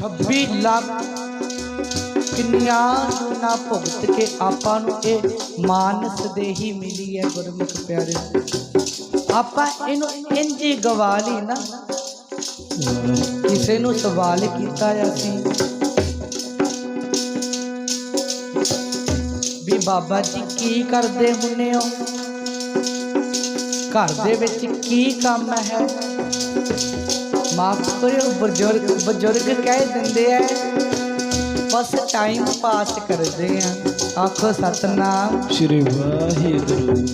26 ਲੱਖ। ਕਿੰਨੀਆਂ ਨੂੰ ਨਾ ਭੁਗਤ ਕੇ ਆਪਾਂ ਨੂੰ ਇਹ ਮਾਨਸ ਦੇਹੀ ਮਿਲੀ ਹੈ ਗੁਰਮੁਖ ਪਿਆਰੇ। ਆਪਾਂ ਇਹਨੂੰ ਇੰਜ ਗਵਾ ਲਈ ਨਾ। ਕਿਸੇ ਨੂੰ ਸਵਾਲ ਕੀਤਾ ਅਸੀਂ। ਵੀ ਬਾਬਾ ਜੀ ਕੀ ਕਰਦੇ ਹੁੰਨੇ ਹੋ? ਘਰ ਦੇ ਵਿੱਚ ਕੀ ਕੰਮ ਹੈ? ਮਾਫ ਕਰਿਓ ਬਜ਼ੁਰਗ ਬਜ਼ੁਰਗ ਕਹਿ ਦਿੰਦੇ ਐ ਬਸ ਟਾਈਮ ਪਾਸ ਕਰਦੇ ਆ। ਆਖੋ ਸਤਨਾਮ। ਸ਼੍ਰੀ ਵਾਹਿਗੁਰੂ।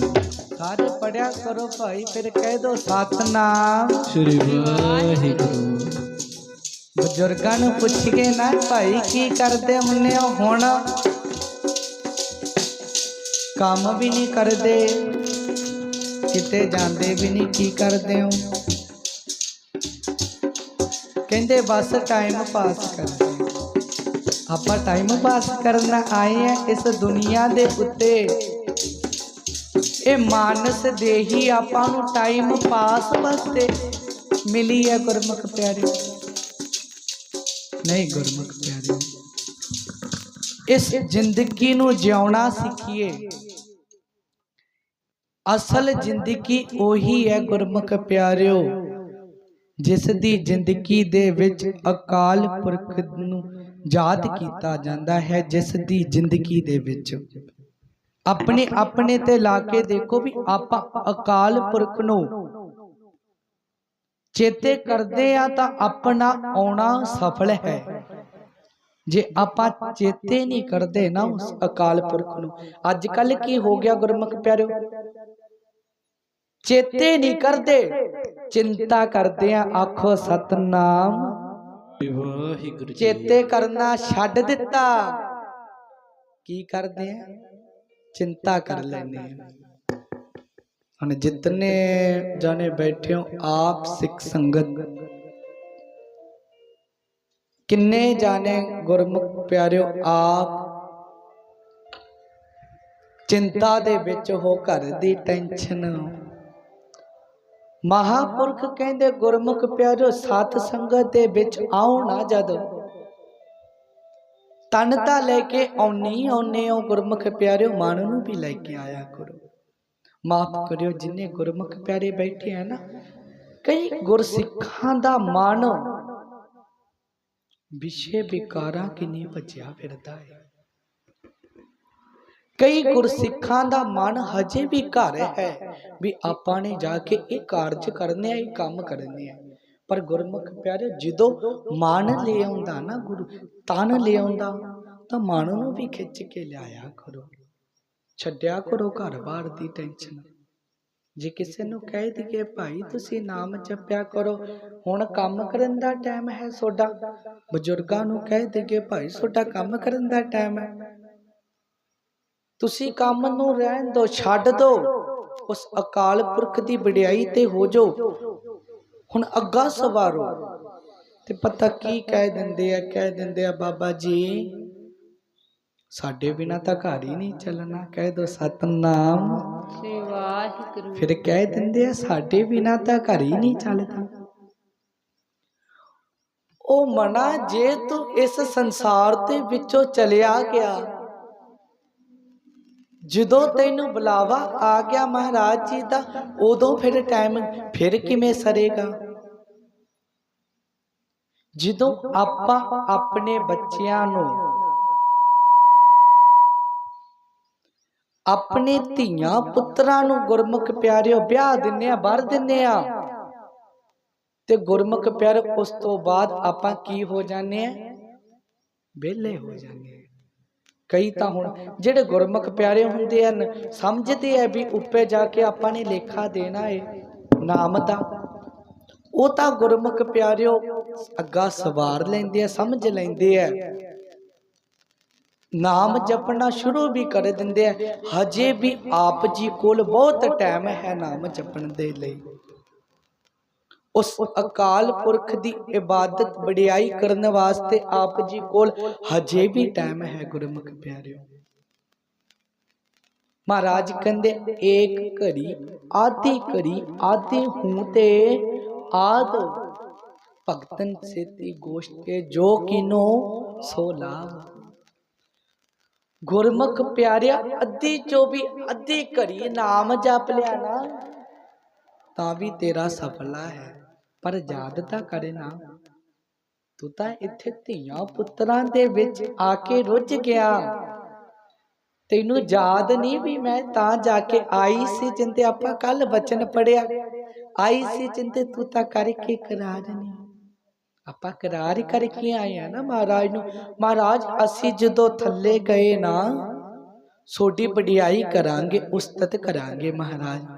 ਸਾਰੇ ਪੜਿਆ ਕਰੋ ਭਾਈ ਫਿਰ ਕਹਿ ਦੋ ਸਤਨਾਮ। ਸ਼੍ਰੀ ਵਾਹਿਗੁਰੂ। ਬਜ਼ੁਰਗਾਂ ਨੂੰ ਪੁੱਛ ਕੇ ਨਾ ਭਾਈ ਕੀ ਕਰਦੇ ਹੁੰਨੇ ਹੋ ਹੁਣ? ਕੰਮ ਵੀ ਨਹੀਂ ਕਰਦੇ। ਕਿਤੇ ਜਾਂਦੇ ਵੀ ਨਹੀਂ ਕੀ ਕਰਦੇ ਹੋ? ਕਹਿੰਦੇ ਬਸ ਟਾਈਮ ਪਾਸ ਕਰਦੇ ਆਪਾਂ ਟਾਈਮ ਪਾਸ ਕਰਨ ਆਏ ਆ ਇਸ ਦੁਨੀਆ ਦੇ ਉੱਤੇ। ਇਹ ਮਾਨਸ ਦੇਹੀ ਆਪਾਂ ਨੂੰ ਟਾਈਮ ਪਾਸ ਵਾਸਤੇ ਮਿਲੀ ਹੈ ਗੁਰਮੁਖ ਪਿਆਰੇ। ਨਹੀਂ ਗੁਰਮੁਖ ਪਿਆਰੇ। ਇਸ ਜ਼ਿੰਦਗੀ ਨੂੰ ਜਿਉਣਾ ਸਿੱਖੀਏ। ਅਸਲ ਜ਼ਿੰਦਗੀ ਉਹੀ ਹੈ ਗੁਰਮੁਖ ਪਿਆਰਿਓ। ਜਿਸ ਦੀ ਜ਼ਿੰਦਗੀ ਦੇ ਵਿੱਚ ਅਕਾਲ ਪੁਰਖ ਨੂੰ ਯਾਦ ਕੀਤਾ ਜਾਂਦਾ ਹੈ, ਜਿਸ ਦੀ ਜ਼ਿੰਦਗੀ ਦੇ ਵਿੱਚ। ਆਪਣੇ ਆਪਣੇ ਤੇ ਲਾ ਕੇ ਦੇਖੋ ਵੀ ਆਪਾਂ ਅਕਾਲ ਪੁਰਖ ਨੂੰ ਚੇਤੇ ਕਰਦੇ ਆ ਤਾਂ ਆਪਣਾ ਆਉਣਾ ਸਫਲ ਹੈ। ਜੇ ਆਪਾਂ ਚੇਤੇ ਨਹੀਂ ਕਰਦੇ ਨਾ ਉਸ ਅਕਾਲ ਪੁਰਖ ਨੂੰ ਅੱਜ ਕੱਲ ਕੀ ਹੋ ਗਿਆ ਗੁਰਮੁਖ ਪਿਆਰਿਓ? ਚੇਤੇ ਨਹੀਂ ਕਰਦੇ। ਚਿੰਤਾ ਕਰਦੇ ਆ, ਆਖੋ ਸਤਨਾਮ। ਚੇਤੇ ਕਰਨਾ ਛੱਡ ਦਿੱਤਾ। ਕੀ ਕਰਦੇ ਆ? ਚਿੰਤਾ ਕਰ ਲੈਨੇ ਆ। ਹੁਣ ਜਿਤਨੇ ਜਾਣੇ ਬੈਠੇ ਹੋ ਆਪ ਸਿੱਖ ਸੰਗਤ। ਕਿੰਨੇ ਜਾਣੇ ਗੁਰਮੁਖ ਪਿਆਰਿਓ, ਆਪ ਚਿੰਤਾ ਦੇ ਵਿੱਚ ਹੋ ਘਰ ਦੀ ਟੈਨਸ਼ਨ। ਮਹਾਪੁਰਖ ਕਹਿੰਦੇ, ਗੁਰਮੁਖ ਪਿਆਰਿਓ ਸਤ ਸੰਗਤ ਦੇ ਵਿੱਚ ਆਓ ਨਾ ਜਦ। ਤਨ ਤਾਂ ਲੈ ਕੇ ਆਉਣੀ ਆਉਨੇ ਹੋ ਗੁਰਮੁਖ ਪਿਆਰਿਓ ਮਨ ਨੂੰ ਵੀ ਲੈ ਕੇ ਆਇਆ ਕਰੋ। ਮਾਫ ਕਰਿਓ, ਜਿੰਨੇ ਗੁਰਮੁਖ ਪਿਆਰੇ ਬੈਠੇ ਆ ਨਾ, ਕਈ ਗੁਰਸਿੱਖਾਂ ਦਾ ਮਨ ਵਿਸ਼ੇ ਵਿਕਾਰਾਂ ਕਿੰਨੀ ਬਚਿਆ ਫਿਰਦਾ ਹੈ ਕਈ ਗੁਰਸਿੱਖਾਂ ਦਾ ਮਨ ਹਜੇ ਵੀ ਘਰ ਹੈ ਵੀ ਆਪਾਂ ਨੇ ਜਾ ਕੇ ਇਹ ਕਾਰਜ ਕਰਨੇ ਆ ਇਹ ਕੰਮ ਕਰਨੇ ਆ। ਪਰ ਗੁਰਮੁਖ ਪਿਆਰੇ ਜਦੋਂ ਮਨ ਲੈ ਆਉਂਦਾ ਨਾ ਗੁਰੂ ਤਨ ਲੈ ਆਉਂਦਾ ਤਾਂ ਮਨ ਨੂੰ ਵੀ ਖਿੱਚ ਕੇ ਲਿਆਇਆ ਕਰੋ। ਛੱਡਿਆ ਕਰੋ ਘਰ-ਬਾਰ ਦੀ ਟੈਨਸ਼ਨ ਜੇ ਕਿਸੇ ਨੂੰ ਕਹਿ ਦਈਏ ਭਾਈ ਤੁਸੀਂ ਨਾਮ ਜਪਿਆ ਕਰੋ। ਹੁਣ ਕੰਮ ਕਰਨ ਦਾ ਟਾਈਮ ਹੈ ਤੁਹਾਡਾ ਬਜ਼ੁਰਗਾਂ ਨੂੰ ਕਹਿ ਦਈਏ ਭਾਈ ਤੁਹਾਡਾ ਕੰਮ ਕਰਨ ਦਾ ਟਾਈਮ ਹੈ। ਤੁਸੀਂ ਕੰਮ ਨੂੰ ਰਹਿਣ ਦਿਓ ਛੱਡ ਦਿਓ ਉਸ ਅਕਾਲ ਪੁਰਖ ਦੀ ਵਡਿਆਈ ਤੇ ਹੋ ਜਾਓ ਹੁਣ ਅੱਗਾ ਸਵਾਰੋ। ਤੇ ਪਤਾ ਕੀ ਕਹਿ ਦਿੰਦੇ ਆ ਕਹਿ ਦਿੰਦੇ ਆ ਬਾਬਾ ਜੀ ਸਾਡੇ ਬਿਨਾ ਤਾਂ ਘਰ ਹੀ ਨਹੀਂ ਚੱਲਣਾ। ਕਹਿ ਦੋ ਸਤਨਾਮ। ਸ੍ਰੀ ਵਾਹਿਗੁਰੂ। ਫਿਰ ਕਹਿ ਦਿੰਦੇ ਆ ਸਾਡੇ ਬਿਨਾ ਤਾਂ ਘਰ ਹੀ ਨਹੀਂ ਚੱਲਦਾ। ਉਹ ਮਨਾ ਜੇ ਤੂੰ ਇਸ ਸੰਸਾਰ ਦੇ ਵਿੱਚੋਂ ਚਲਿਆ ਗਿਆ ਜਦੋਂ ਤੈਨੂੰ ਬੁਲਾਵਾ ਆ ਗਿਆ ਮਹਾਰਾਜ ਜੀ ਦਾ, ਉਦੋਂ ਫਿਰ ਟਾਈਮ ਫਿਰ ਕਿਵੇਂ ਸਰੇਗਾ? ਜਦੋਂ ਆਪਾਂ ਆਪਣੇ ਬੱਚਿਆਂ ਨੂੰ, ਆਪਣੇ ਧੀਆਂ ਪੁੱਤਰਾਂ ਨੂੰ ਗੁਰਮੁਖ ਪਿਆਰਿਓ ਵਿਆਹ ਦਿੰਨੇ ਆ ਵਰ ਦਿੰਨੇ ਆ ਤੇ ਗੁਰਮੁਖ ਪਿਆਰ ਉਸ ਤੋਂ ਬਾਅਦ ਆਪਾਂ ਕੀ ਹੋ ਜਾਂਦੇ ਆ ਵਿਹਲੇ ਹੋ ਜਾਂਦੇ ਆ ਕਈ ਤਾਂ ਹੁਣ ਜਿਹੜੇ ਗੁਰਮੁਖ ਪਿਆਰੇ ਹੁੰਦੇ ਹਨ, ਸਮਝਦੇ ਆ ਵੀ ਉੱਪੇ ਜਾ ਕੇ ਆਪਾਂ ਨੇ ਲੇਖਾ ਦੇਣਾ ਏ, ਨਾਮ ਦਾ ਉਹ ਤਾਂ ਗੁਰਮੁਖ ਪਿਆਰਿਓ ਅੱਗਾ ਸਵਾਰ ਲੈਂਦੇ ਆ, ਸਮਝ ਲੈਂਦੇ ਆ। ਨਾਮ ਜਪਣਾ ਸ਼ੁਰੂ ਵੀ ਕਰ ਦਿੰਦੇ ਆ। ਹਜੇ ਵੀ ਆਪ ਜੀ ਕੋਲ ਬਹੁਤ ਟਾਈਮ ਹੈ ਨਾਮ ਜਪਣ ਦੇ ਲਈ। ਉਸ ਅਕਾਲ ਪੁਰਖ ਦੀ ਇਬਾਦਤ ਵਡਿਆਈ ਕਰਨ ਵਾਸਤੇ ਆਪ ਜੀ ਕੋਲ ਹਜੇ ਵੀ ਟਾਈਮ ਹੈ ਗੁਰਮੁਖ ਪਿਆਰਿਓ। ਮਹਾਰਾਜ ਕਹਿੰਦੇ, ਏਕ ਘੜੀ ਆਦੀ ਘੜੀ ਆਦੀ ਹੂੰ ਤੇ ਆਦ ਭਗਤਨ ਸੇਤੀ ਗੋਸ਼ਟੇ ਜੋ ਕਿਨੋ ਸੋ ਲਾਭ ਗੁਰਮੁਖ ਪਿਆਰਿਆ, ਅੱਧੀ ਚੋ ਵੀ ਅੱਧੀ ਘੜੀ ਨਾਮ ਜਪ ਲਿਆ ਨਾ, ਤਾਂ ਵੀ ਤੇਰਾ ਸਫਲਾ ਹੈ। ਪਰ ਯਾਦ ਤਾਂ ਕਰੇ ਨਾ। ਤੂੰ ਤਾਂ ਇੱਥੇ ਧੀਆਂ ਪੁੱਤਰਾਂ ਦੇ ਵਿੱਚ ਆ ਕੇ ਰੁੱਝ ਗਿਆ। ਤੈਨੂੰ ਯਾਦ ਨਹੀਂ ਵੀ ਮੈਂ ਤਾਂ ਜਾ ਕੇ ਆਈ ਸੀ ਜਿੰਦੇ ਆਪਾਂ ਕੱਲ ਬਚਨ ਪੜਿਆ ਆਈ ਸੀ ਜਿੰਦੇ ਤੂੰ ਤਾਂ ਕਰਕੇ ਕਰਾਰ ਨਹੀਂ ਆਪਾਂ ਕਰਾਰ ਕਰਕੇ ਆਏ ਆ ਨਾ ਮਹਾਰਾਜ ਨੂੰ। ਮਹਾਰਾਜ ਅਸੀਂ ਜਦੋਂ ਥੱਲੇ ਗਏ ਨਾ ਸੋਡੀ ਵਡਿਆਈ ਕਰਾਂਗੇ ਉਸਤਤ ਕਰਾਂਗੇ ਮਹਾਰਾਜ।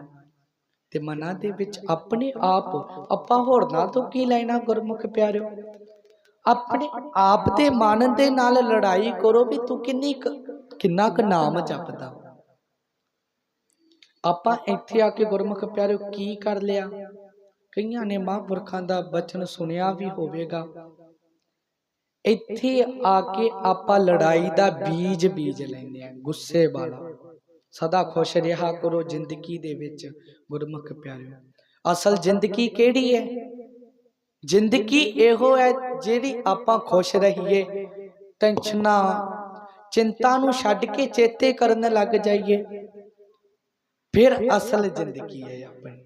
ਤੇ ਮਨਾਂ ਦੇ ਵਿੱਚ ਆਪਣੇ ਆਪ ਆਪਾਂ ਹੋਰਨਾਂ ਤੋਂ ਕੀ ਲੈਣਾ ਗੁਰਮੁਖ ਪਿਆਰਿਓ? ਆਪਣੇ ਆਪ ਦੇ ਮਨ ਦੇ ਨਾਲ ਲੜਾਈ ਕਰੋ ਵੀ ਤੂੰ ਕਿੰਨੀ ਕੁ- ਕਿੰਨਾ ਕੁ ਨਾਮ ਜਪਦਾ। ਆਪਾਂ ਇੱਥੇ ਆ ਕੇ ਗੁਰਮੁਖ ਪਿਆਰਿਓ ਕੀ ਕਰ ਲਿਆ? ਕਈਆਂ ਨੇ ਮਹਾਂਪੁਰਖਾਂ ਦਾ ਬਚਨ ਸੁਣਿਆ ਵੀ ਹੋਵੇਗਾ। ਇੱਥੇ ਆ ਕੇ ਆਪਾਂ ਲੜਾਈ ਦਾ ਬੀਜ ਬੀਜ ਲੈਂਦੇ ਆ ਗੁੱਸੇ ਵਾਲਾ। ਸਦਾ ਖੁਸ਼ ਰਿਹਾ ਕਰੋ ਜ਼ਿੰਦਗੀ ਦੇ ਵਿੱਚ ਗੁਰਮੁਖ ਪਿਆਰਿਓ। ਅਸਲ ਜ਼ਿੰਦਗੀ ਕਿਹੜੀ ਹੈ? ਜ਼ਿੰਦਗੀ ਇਹੋ ਹੈ ਜਿਹੜੀ ਆਪਾਂ ਖੁਸ਼ ਰਹੀਏ, ਟੈਨਸ਼ਨਾਂ, ਚਿੰਤਾ ਨੂੰ ਛੱਡ ਕੇ ਚੇਤੇ ਕਰਨ ਲੱਗ ਜਾਈਏ। ਫਿਰ ਅਸਲ ਜ਼ਿੰਦਗੀ ਹੈ ਆਪਣੀ।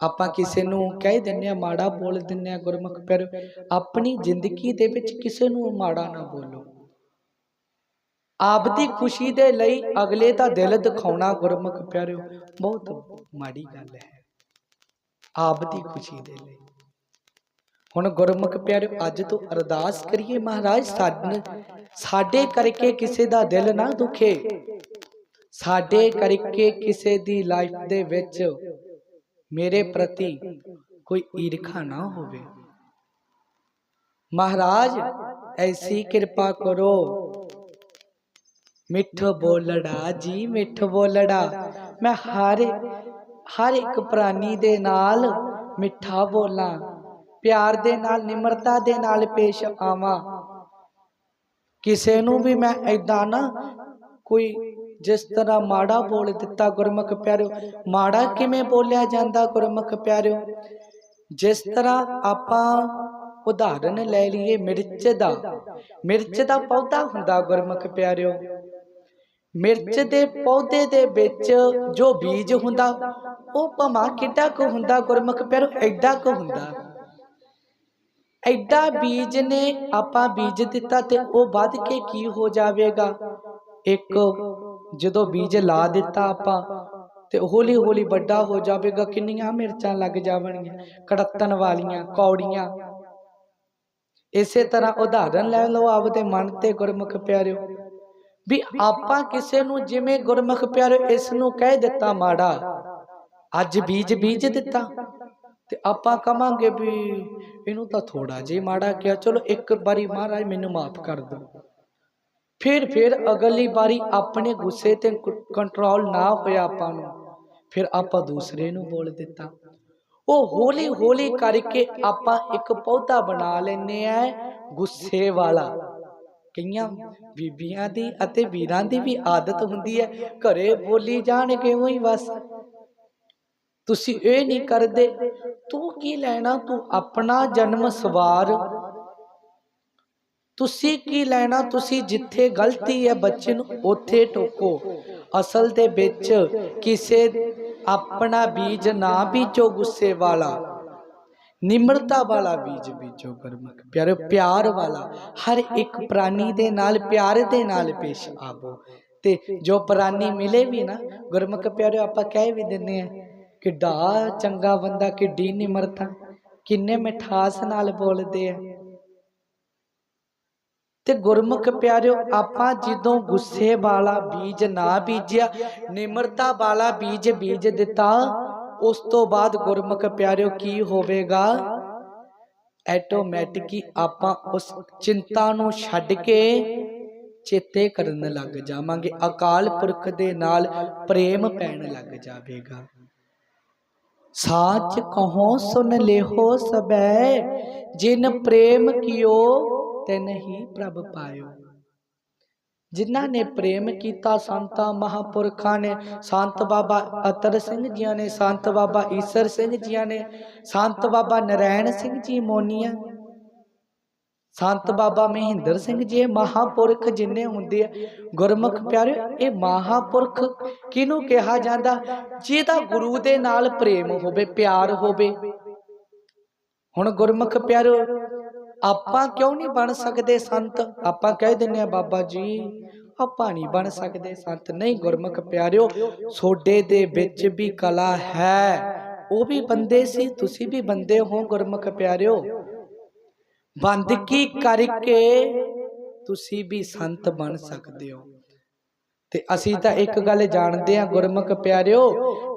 ਆਪਾਂ ਕਿਸੇ ਨੂੰ ਕਹਿ ਦਿੰਨੇ ਆ ਮਾੜਾ ਬੋਲ ਦਿੰਨੇ ਆ ਗੁਰਮੁਖ ਪਰ ਆਪਣੀ ਜ਼ਿੰਦਗੀ ਦੇ ਵਿੱਚ ਕਿਸੇ ਨੂੰ ਮਾੜਾ ਨਾ ਬੋਲੋ। ਆਪਦੀ ਖੁਸ਼ੀ ਦੇ ਲਈ ਅਗਲੇ ਦਾ ਦਿਲ ਦਿਖਾਉਣਾ ਗੁਰਮੁਖ ਪਿਆਰਿਓ ਬਹੁਤ ਮਾੜੀ ਗੱਲ ਹੈ। ਆਪਦੀ ਖੁਸ਼ੀ ਦੇ ਲਈ। ਹੁਣ ਗੁਰਮੁਖ ਪਿਆਰਿਓ ਅੱਜ ਤੋਂ ਅਰਦਾਸ ਕਰੀਏ ਮਹਾਰਾਜ ਸਾਡੇ ਸਾਡੇ ਕਰਕੇ ਕਿਸੇ ਦਾ ਦਿਲ ਨਾ ਦੁਖੇ। ਸਾਡੇ ਕਰਕੇ ਕਿਸੇ ਦੀ ਲਾਈਫ ਦੇ ਵਿੱਚ ਮੇਰੇ ਪ੍ਰਤੀ ਕੋਈ ਈਰਖਾ ਨਾ ਹੋਵੇ। ਮਹਾਰਾਜ ਐਸੀ ਕਿਰਪਾ ਕਰੋ। ਮਿੱਠ ਬੋਲੜਾ, ਜੀ ਮਿੱਠ ਬੋਲੜਾ। ਮੈਂ ਹਰ ਹਰ ਇੱਕ ਪ੍ਰਾਣੀ ਦੇ ਨਾਲ ਮਿੱਠਾ ਬੋਲਾਂ। ਪਿਆਰ ਦੇ ਨਾਲ, ਨਿਮਰਤਾ ਦੇ ਨਾਲ ਪੇਸ਼ ਆਵਾਂ। ਕਿਸੇ ਨੂੰ ਵੀ ਮੈਂ ਐਦਾਂ ਨਾ ਕੋਈ ਜਿਸ ਤਰ੍ਹਾਂ ਮਾੜਾ ਬੋਲ ਦਿੱਤਾ, ਗੁਰਮੁਖ ਪਿਆਰਿਓ। ਮਾੜਾ ਕਿਵੇਂ ਬੋਲਿਆ ਜਾਂਦਾ, ਗੁਰਮੁਖ ਪਿਆਰਿਓ? ਜਿਸ ਤਰ੍ਹਾਂ ਆਪਾਂ ਉਦਾਹਰਨ ਲੈ ਲਈਏ ਮਿਰਚ ਦਾ। ਮਿਰਚ ਦਾ ਪੌਦਾ ਹੁੰਦਾ, ਗੁਰਮੁਖ ਪਿਆਰਿਓ। ਮਿਰਚ ਦੇ ਪੌਦੇ ਦੇ ਵਿੱਚ ਜੋ ਬੀਜ ਹੁੰਦਾ, ਉਹ ਭਮਾ ਕਿੱਡਾ ਕੁ ਹੁੰਦਾ, ਗੁਰਮੁਖ ਪਿਆਰੋ, ਐਡਾ ਕੁ ਹੁੰਦਾ। ਐਡਾ ਬੀਜ ਨੇ ਆਪਾਂ ਬੀਜ ਦਿੱਤਾ ਤੇ ਉਹ ਵੱਧ ਕੇ ਕੀ ਹੋ ਜਾਵੇਗਾ? ਇੱਕ, ਜਦੋਂ ਬੀਜ ਲਾ ਦਿੱਤਾ ਆਪਾਂ ਤੇ ਹੌਲੀ ਹੌਲੀ ਵੱਡਾ ਹੋ ਜਾਵੇਗਾ, ਕਿੰਨੀਆਂ ਮਿਰਚਾਂ ਲੱਗ ਜਾਵਣਗੀਆਂ? ਕੜੱਤਣ ਵਾਲੀਆਂ, ਕੌੜੀਆਂ। ਇਸੇ ਤਰ੍ਹਾਂ ਉਦਾਹਰਨ ਲੈ ਲਓ ਆਪਦੇ ਮਨ ਤੇ, ਗੁਰਮੁਖ ਪਿਆਰਿਓ। ਵੀ ਆਪਾਂ ਕਿਸੇ ਨੂੰ ਜਿਵੇਂ ਗੁਰਮੁਖ ਪਿਆਰਿਓ ਇਸ ਨੂੰ ਕਹਿ ਦਿੱਤਾ ਮਾੜਾ ਅੱਜ ਬੀਜ ਬੀਜ ਦਿੱਤਾ। ਤੇ ਆਪਾਂ ਕਵਾਂਗੇ ਵੀ ਇਹਨੂੰ ਤਾਂ ਥੋੜਾ ਜਿਹਾ ਮਾੜਾ ਕਿਹਾ ਚਲੋ ਇੱਕ ਵਾਰੀ ਮਹਾਰਾਜ ਮੈਨੂੰ ਮਾਫ ਕਰ ਦਿਓ। ਫਿਰ ਫਿਰ ਅਗਲੀ ਵਾਰੀ ਆਪਣੇ ਗੁੱਸੇ ਤੇ ਕੰਟਰੋਲ ਨਾ ਹੋਇਆ ਆਪਾਂ ਨੂੰ ਫਿਰ ਆਪਾਂ ਦੂਸਰੇ ਨੂੰ ਬੋਲ ਦਿੱਤਾ। ਉਹ ਹੌਲੀ ਹੌਲੀ ਕਰਕੇ ਆਪਾਂ ਇੱਕ ਪੌਦਾ ਬਣਾ ਲੈਨੇ ਆ ਗੁੱਸੇ ਵਾਲਾ। ਕਈਆਂ ਬੀਬੀਆਂ ਦੀ ਅਤੇ ਵੀਰਾਂ ਦੀ ਵੀ ਆਦਤ ਹੁੰਦੀ ਹੈ, ਘਰੇ ਬੋਲੀ ਜਾਣਗੇ ਉਹੀ ਬਸ? ਤੁਸੀਂ ਇਹ ਨਹੀਂ ਕਰਦੇ, ਤੂੰ ਕੀ ਲੈਣਾ, ਤੂੰ ਆਪਣਾ ਜਨਮ ਸਵਾਰ। ਤੁਸੀਂ ਕੀ ਲੈਣਾ, ਤੁਸੀਂ ਜਿੱਥੇ ਗਲਤੀ ਹੈ ਬੱਚੇ ਨੂੰ, ਉੱਥੇ ਟੋਕੋ ਅਸਲ ਦੇ ਵਿੱਚ ਕਿਸੇ ਆਪਣਾ ਬੀਜ ਨਾ ਬੀਜੋ ਗੁੱਸੇ ਵਾਲਾ। ਨਿਮਰਤਾ ਵਾਲਾ ਬੀਜ ਬੀਜੋ ਗੁਰਮੁਖ। ਪਿਆਰੇ ਪਿਆਰ ਵਾਲਾ, ਹਰ ਇੱਕ ਪ੍ਰਾਣੀ ਦੇ ਨਾਲ, ਪਿਆਰ ਦੇ ਨਾਲ ਪੇਸ਼ ਆਵੋ। ਤੇ ਜੋ ਪ੍ਰਾਨੀ ਮਿਲੇ ਵੀ ਨਾ, ਗੁਰਮੁਖ ਪਿਆਰੇ ਆਪਾਂ ਕਹਿ ਵੀ ਦਿੰਦੇ ਆ ਕਿੱਡਾ ਚੰਗਾ ਬੰਦਾ, ਕਿੱਡੀ ਨਿਮਰਤਾ, ਕਿੰਨੇ ਮਿਠਾਸ ਨਾਲ ਬੋਲਦੇ ਆ। ਤੇ ਗੁਰਮੁਖ ਪਿਆਰਿਓ, ਆਪਾਂ ਜਦੋਂ ਗੁੱਸੇ ਵਾਲਾ ਬੀਜ ਨਾ ਬੀਜਿਆ, ਨਿਮਰਤਾ ਵਾਲਾ ਬੀਜ ਬੀਜ ਦਿੱਤਾ ਉਸ ਤੋਂ ਬਾਅਦ ਗੁਰਮੁਖ ਪਿਆਰਿਓ ਕੀ ਹੋਵੇਗਾ? ਆਟੋਮੈਟਿਕ ਹੀ ਆਪਾਂ ਉਸ ਚਿੰਤਾ ਨੂੰ ਛੱਡ ਕੇ ਚੇਤੇ ਕਰਨ ਲੱਗ ਜਾਵਾਂਗੇ। ਅਕਾਲ ਪੁਰਖ ਦੇ ਨਾਲ ਪ੍ਰੇਮ ਪੈਣ ਲੱਗ ਜਾਵੇਗਾ। ਸਾਚ ਕਹੋ, ਸੁਨ ਲਿਹੋ ਸਬੈ, ਜਿਨ ਪ੍ਰੇਮ ਕਿਓ ਤੇ ਹੀ ਪ੍ਰਭ ਪਾਇਓ। ਜਿਨ੍ਹਾਂ ਨੇ ਪ੍ਰੇਮ ਕੀਤਾ ਸੰਤਾਂ ਮਹਾਪੁਰਖਾਂ ਨੇ, ਸੰਤ ਬਾਬਾ ਅਤਰ ਸਿੰਘ ਜੀਆਂ ਨੇ, ਸੰਤ ਬਾਬਾ ਈਸਰ ਸਿੰਘ ਜੀਆਂ ਨੇ, ਸੰਤ ਬਾਬਾ ਨਰੈਣ ਸਿੰਘ ਜੀ ਮੋਨੀਆ, ਸੰਤ ਬਾਬਾ ਮਹਿੰਦਰ ਸਿੰਘ ਜੀ, ਇਹ ਮਹਾਪੁਰਖ ਜਿੰਨੇ ਹੁੰਦੇ ਆ, ਗੁਰਮੁਖ ਪਿਆਰੇ ਇਹ ਮਹਾਪੁਰਖ ਕਿਹਨੂੰ ਕਿਹਾ ਜਾਂਦਾ? ਜਿਹਦਾ ਗੁਰੂ ਦੇ ਨਾਲ ਪ੍ਰੇਮ ਹੋਵੇ, ਪਿਆਰ ਹੋਵੇ। ਹੁਣ ਗੁਰਮੁਖ ਪਿਆਰੋ ਆਪਾਂ ਕਿਉਂ ਨਹੀਂ ਬਣ ਸਕਦੇ ਸੰਤ? ਆਪਾਂ ਕਹਿ ਦਿੰਨੇ ਆ ਬਾਬਾ ਜੀ ਆਪਾਂ ਨਹੀਂ ਬਣ ਸਕਦੇ ਸੰਤ। ਨਹੀਂ ਗੁਰਮੁਖ ਪਿਆਰਿਓ ਸੋਡੇ ਦੇ ਵਿੱਚ ਵੀ ਕਲਾ ਹੈ। ਉਹ ਵੀ ਬੰਦੇ ਸੀ ਤੁਸੀਂ ਵੀ ਬੰਦੇ ਹੋ ਗੁਰਮੁਖ ਪਿਆਰਿਓ। ਬੰਦਗੀ ਕਰਕੇ ਤੁਸੀਂ ਵੀ ਸੰਤ ਬਣ ਸਕਦੇ ਹੋ। ਤੇ ਅਸੀਂ ਤਾਂ ਇੱਕ ਗੱਲ ਜਾਣਦੇ ਹਾਂ ਗੁਰਮੁਖ ਪਿਆਰਿਓ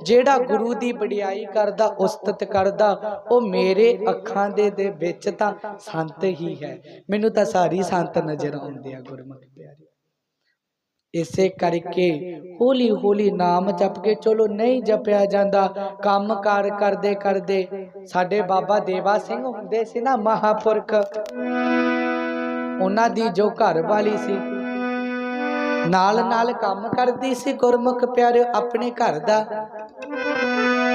ਜਿਹੜਾ ਗੁਰੂ ਦੀ ਵਡਿਆਈ ਕਰਦਾ ਉਸਤਤ ਕਰਦਾ ਉਹ ਮੇਰੇ ਅੱਖਾਂ ਦੇ ਦੇ ਵਿੱਚ ਤਾਂ ਸੰਤ ਹੀ ਹੈ ਮੈਨੂੰ ਤਾਂ ਸਾਰੀ ਸੰਤ ਨਜ਼ਰ ਆਉਂਦੇ ਆ ਗੁਰਮੁਖ ਪਿਆਰਿਓ। ਇਸੇ ਕਰਕੇ ਹੌਲੀ ਹੌਲੀ ਨਾਮ ਜਪ ਕੇ ਚਲੋ ਨਹੀਂ ਜਪਿਆ ਜਾਂਦਾ ਕੰਮ ਕਾਰ ਕਰਦੇ ਕਰਦੇ ਸਾਡੇ ਬਾਬਾ ਦੇਵਾ ਸਿੰਘ ਹੁੰਦੇ ਸੀ ਨਾ ਮਹਾਪੁਰਖ। ਉਹਨਾਂ ਦੀ ਜੋ ਘਰ ਵਾਲੀ ਸੀ ਨਾਲ ਨਾਲ ਕੰਮ ਕਰਦੀ ਸੀ ਗੁਰਮੁਖ ਪਿਆਰਿਓ ਆਪਣੇ ਘਰ ਦਾ।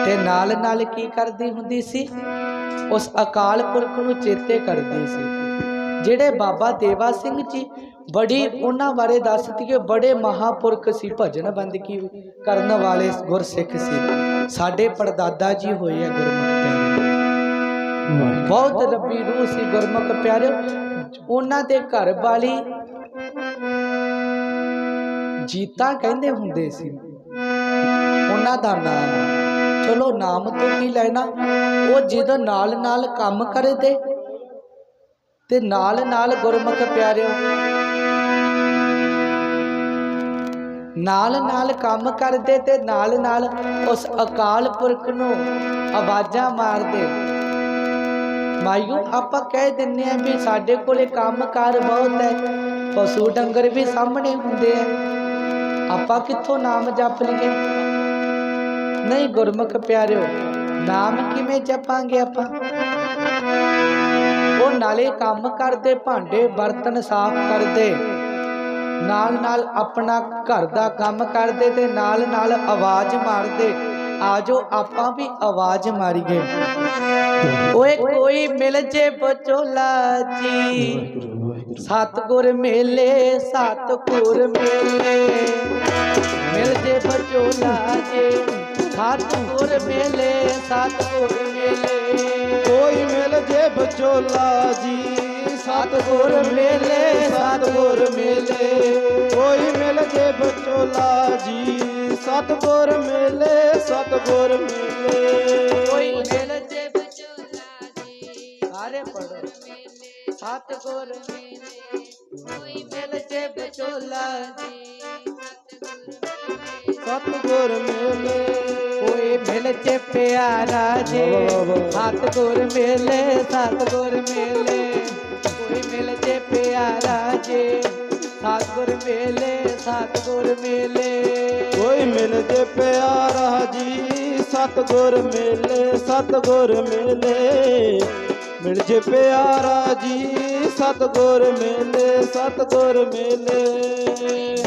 ਤੇ ਨਾਲ ਨਾਲ ਕੀ ਕਰਦੀ ਹੁੰਦੀ ਸੀ? ਉਸ ਅਕਾਲ ਪੁਰਖ ਨੂੰ ਚੇਤੇ ਕਰਦੀ ਸੀ। ਜਿਹੜੇ ਬਾਬਾ ਦੇਵਾ ਸਿੰਘ ਜੀ ਬੜੀ ਉਹਨਾਂ ਬਾਰੇ ਦੱਸਦੀ ਦਈਏ ਬੜੇ ਮਹਾਪੁਰਖ ਸੀ, ਭਜਨ ਬੰਦਗੀ ਕਰਨ ਵਾਲੇ ਗੁਰਸਿੱਖ ਸੀ। ਸਾਡੇ ਪੜਦਾਦਾ ਜੀ ਹੋਏ ਆ ਗੁਰਮੁਖ ਪਿਆਰੇ ਬਹੁਤ ਰੱਬੀ ਰੂਹ ਸੀ ਗੁਰਮੁਖ ਪਿਆਰੇ ਉਹਨਾਂ ਦੇ ਘਰ ਵਾਲੀ ਜੀਤਾ ਕਹਿੰਦੇ ਹੁੰਦੇ ਸੀ। ਉਹਨਾਂ ਦਾ ਨਾਮ, ਚਲੋ ਨਾਮ ਤੋਂ ਕੀ ਲੈਣਾ? ਉਹ ਜਦੋਂ ਨਾਲ ਨਾਲ ਕੰਮ ਕਰਦੇ ਤੇ ਨਾਲ ਨਾਲ ਗੁਰਮੁਖ ਪਿਆਰਿਓ। ਨਾਲ ਨਾਲ ਕੰਮ ਕਰਦੇ ਤੇ ਨਾਲ ਨਾਲ ਉਸ ਅਕਾਲ ਪੁਰਖ ਨੂੰ ਆਵਾਜ਼ਾਂ ਮਾਰਦੇ। ਮਾਇਓ ਆਪਾਂ ਕਹਿ ਦਿੰਨੇ ਆ ਵੀ ਸਾਡੇ ਕੋਲੇ ਕੰਮਕਾਰ ਬਹੁਤ ਹੈ, ਪਸ਼ੂ ਡੰਗਰ ਵੀ ਸਾਹਮਣੇ ਹੁੰਦੇ ਆ। ਆਪਾਂ ਕਿੱਥੋਂ ਨਾਮ ਜਪ ਲਈਏ? ਨਹੀਂ ਗੁਰਮੁਖ ਪਿਆਰਿਓ, ਨਾਮ ਕਿਵੇਂ ਜਪਾਂਗੇ ਆਪਾਂ? ਉਹ ਨਾਲੇ ਕੰਮ ਕਰਦੇ, ਭਾਂਡੇ ਬਰਤਨ ਸਾਫ਼ ਕਰਦੇ। ਨਾਲ ਨਾਲ ਆਪਣਾ ਘਰ ਦਾ ਕੰਮ ਕਰਦੇ ਤੇ ਨਾਲ ਨਾਲ ਆਵਾਜ਼ ਮਾਰਦੇ। ਆਜੋ ਆਪਾਂ ਵੀ ਆਵਾਜ਼ ਮਾਰੀਏ। ਓਏ ਕੋਈ ਮਿਲ ਜੇ ਬਚੋਲਾ ਜੀ। ਸਤਗੁਰ ਮੇਲੇ ਸਤਗੁਰ ਮੇਲੇ। ਮਿਲ ਜੇ ਬਚੋਲਾ ਜੀ। ਸਤਗੁਰ ਮੇਲੇ ਸਤਗੁਰ ਮੇਲੇ। ਕੋਈ ਮਿਲ ਜੇ ਬਚੋਲਾ ਜੀ। ਸਤਿਗੁਰ ਮੇਲੇ, ਸਤਗੁਰ ਮੇਲੇ। ਕੋਈ ਮਿਲ ਜੇ ਬਚੋਲਾ ਜੀ। ਸਤਗੁਰ ਮੇਲੇ ਸਤਗੁਰ ਮੇਲੇ। ਕੋਈ ਮਿਲ ਜੇ ਬਚੋਲਾ ਜੀ। ਸਾਰੇ ਪੜੋ ਮੇਲੇ ਸਤਗੁਰ ਮੇਲੇ ਕੋਈ ਮਿਲ ਜੇ ਬਚੋਲਾ ਜੀ ਸਤਿਗੁਰ ਮੇਲੇ ਸਤਗੁਰ ਮੇਲੇ ਕੋਈ ਮਿਲ ਜੇ ਪਿਆਰਾ ਜੇ ਵਾਹ, ਵਾਹ, ਵਾਹ। ਸਤਗੁਰ ਮੇਲੇ ਸਤਗੁਰ ਮੇਲੇ ਕੋਈ ਮਿਲ ਜੇ ਪਿਆਰਾ ਜੇ ਸਤਗੁਰ ਮੇਲੇ ਸਤਗੁਰ ਮੇਲੇ ਕੋਈ ਮਿਲ ਜੇ ਪਿਆਰਾ ਜੀ ਸਤਗੁਰ ਮੇਲੇ ਸਤਗੁਰ ਮੇਲੇ ਮਿਲ ਜੇ ਪਿਆਰਾ ਜੀ ਸਤਗੁਰ ਮੇਲੇ ਸਤਗੁਰ ਮੇਲੇ।